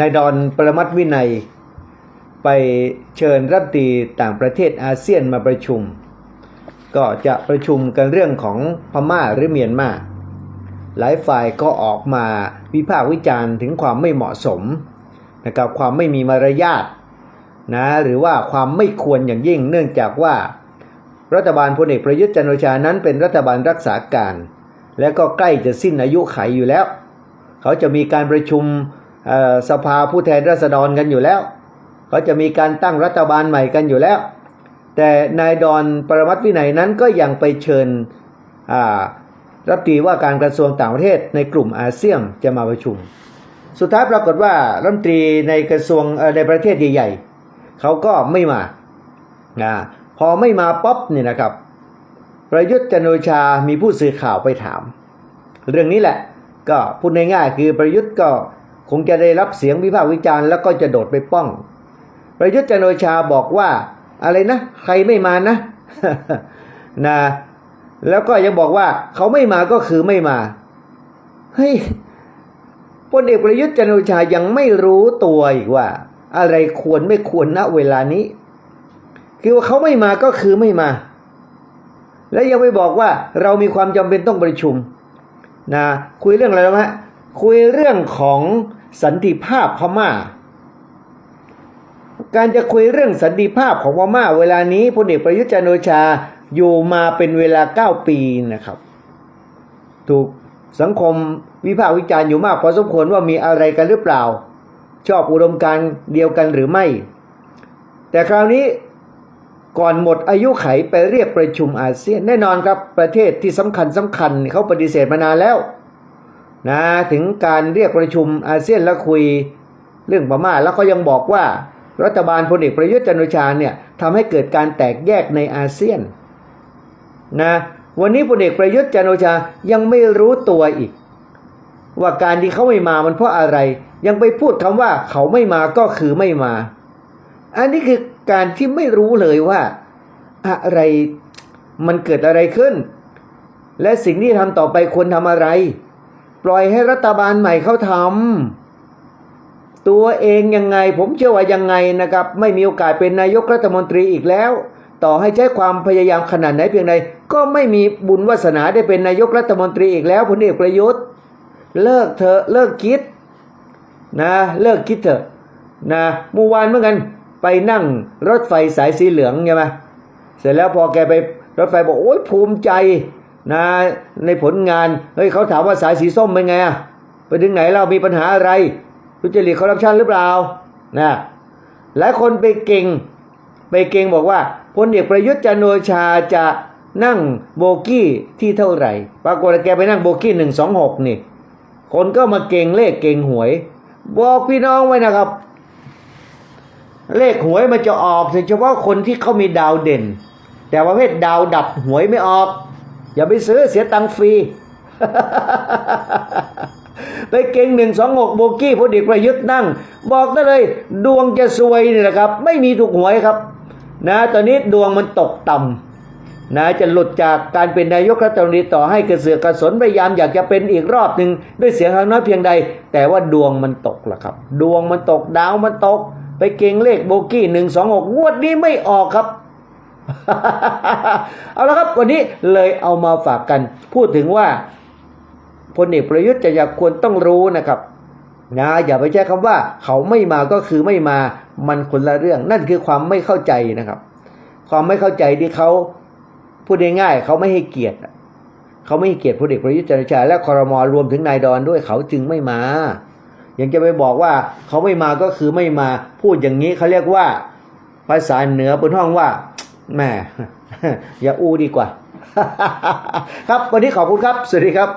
นายดอนปรมัตวินัย ไปเชิญรัฐตีต่างประเทศอาเซียนมาประชุม ก็จะประชุมกันเรื่องของพม่าหรือเมียนมาหลายฝ่ายก็ออกมาวิพากษ์วิจารณ์ถึงความไม่เหมาะสมนะครับความไม่มีมารยาทนะหรือว่าความไม่ควรอย่างยิ่งเนื่องจากว่า รัฐบาลพลเอกประยุทธ์จันทร์โอชานั้นเป็นรัฐบาลรักษาการ และก็ใกล้จะสิ้นอายุไขอยู่แล้ว เขาจะมีการประชุม สภาผู้แทนราษฎรกันอยู่แล้วเขาจะมีการตั้งรัฐบาลใหม่กันอยู่แล้ว แต่นายดอนปรมัตถ์วินัยนั้นก็ยังไปเชิญรัฐมนตรีว่าการกระทรวงต่างประเทศในกลุ่มอาเซียนจะมาประชุม สุดท้ายปรากฏว่ารัฐมนตรีในกระทรวงในประเทศใหญ่ๆเขาก็ไม่มานะพอไม่มาป๊อปเนี่ยนะครับ ประยุทธ์จันโอชา มีผู้สื่อข่าวไปถาม เรื่องนี้แหละ ก็พูดง่ายๆคือประยุทธ์ก็ คงจะได้รับเสียงวิพากษ์วิจารณ์แล้วก็จะโดดไปป้อง ประยุทธ์จันโอชาบอกว่าอะไรนะ ใครไม่มานะนะแล้วก็ยังบอกว่าเขาไม่มาก็คือไม่มาเฮ้ยพลเอกประยุทธ์จันโอชายังไม่รู้ตัวอีกว่า อะไรควรไม่ควรณเวลานี้ คือว่าเขาไม่มาก็คือไม่มา และยังไปบอกว่าเรามีความจำเป็นต้องประชุมนะคุยเรื่องอะไรนะฮะ คุยเรื่องของสันติภาพพม่า การจะคุยเรื่องสันติภาพของพม่า เวลานี้พลเอกประยุทธ์จันทร์โอชาอยู่มาเป็นเวลา9ปีนะครับ ถูกสังคมวิพากษ์วิจารณ์อยู่มากพอสมควรว่ามีอะไรกันหรือเปล่า ชอบอุดมการเดียวกันหรือไม่ แต่คราวนี้ก่อนหมดอายุไขไปเรียกประชุมอาเซียนแน่นอนครับประเทศที่สำคัญสำคัญเขาปฏิเสธมานานแล้ว นะถึงการเรียกประชุมอาเซียนแล้วคุยเรื่องพม่าแล้วก็ยังบอกว่า รัฐบาลพลเอกประยุทธ์จันโอชาเนี่ยทำให้เกิดการแตกแยกในอาเซียนนะวันนี้พลเอกประยุทธ์จันโอชายังไม่รู้ตัวอีก ว่าการที่เขาไม่มามันเพราะอะไร ยังไปพูดคำว่าเขาไม่มาก็คือไม่มา อันนี้คือการที่ไม่รู้เลยว่า อะไรมันเกิดอะไรขึ้น และสิ่งที่ทำต่อไปควรทำอะไร ปล่อยให้รัฐบาลใหม่เขาทำตัวเองยังไง ผมเชื่อว่ายังไงนะครับ ไม่มีโอกาสเป็นนายกรัฐมนตรีอีกแล้ว ต่อให้ใช้ความพยายามขนาดไหนเพียงใดก็ไม่มีบุญวาสนาได้เป็นนายกรัฐมนตรีอีกแล้วพลเอกประยุทธ์ เลิกเถอะเลิกคิดนะเลิกคิดเถอะนะเมื่อวานเมื่อกันไปนั่งรถไฟสายสีเหลืองใช่ไหมเสร็จแล้วพอแกไปรถไฟบอกโอ๊ยภูมิใจ นะในผลงานเฮ้ยเขาถามว่าสายสีส้มเป็นไงอะไปถึงไหนเรามีปัญหาอะไรทุจริตคอร์รัปชันหรือเปล่านะหลายคนไปเก่ง ไปเก่งบอกว่าพลเอกประยุทธ์จันโอชาจะนั่งโบกี้ที่เท่าไหร่ ปรากฏว่าแกไปนั่งโบกี้หนึ่งสองหกนี่ คนก็มาเก่งเลขเก่งหวย บอกพี่น้องไว้นะครับ เลขหวยมันจะออกเฉพาะคนที่เขามีดาวเด่น แต่ประเภทดาวดับหวยไม่ออก อย่าไปซื้อเสียตังค์ฟรี ไปเก่งหนึ่งสองหกโบกี้พลเอกประยุทธ์นั่ง บอกได้เลย ดวงจะซวยนี่แหละครับ ไม่มีถูกหวยครับ นะ ตอนนี้ดวงมันตกต่ำนะจะหลุดจากการเป็นนายกรัฐมนตรีต่อให้กระเสือกกระสนพยายามอยากจะเป็นอีกรอบหนึ่งด้วยเสียงข้างน้อยเพียงใด แต่ว่าดวงมันตกละครับ ดวงมันตกดาวมันตก ไปเก่งเลขโบกี้หนึ่งสองหกงวดนี้ไม่ออกครับ เอาละครับ วันนี้เลยเอามาฝากกัน พูดถึงว่าพลเอกประยุทธ์จะอยากควรต้องรู้นะครับนะอย่าไปใช้คำว่า เขาไม่มาก็คือไม่มามันคนละเรื่อง นั่นคือความไม่เข้าใจนะครับ ความไม่เข้าใจที่เขาพูดง่ายๆเขาไม่ให้เกียรติเขาไม่ให้เกียรติพลเอกประยุทธ์จันทร์โอชาและคอรมอรวมถึงนายดอนด้วยเขาจึงไม่มายังจะไปบอกว่าเขาไม่มาก็คือไม่มาพูดอย่างนี้เขาเรียกว่า ภาษาเหนือบนห้องว่า แม่อย่าอู้ดีกว่า ครับวันนี้ขอบคุณครับ สวัสดีครับ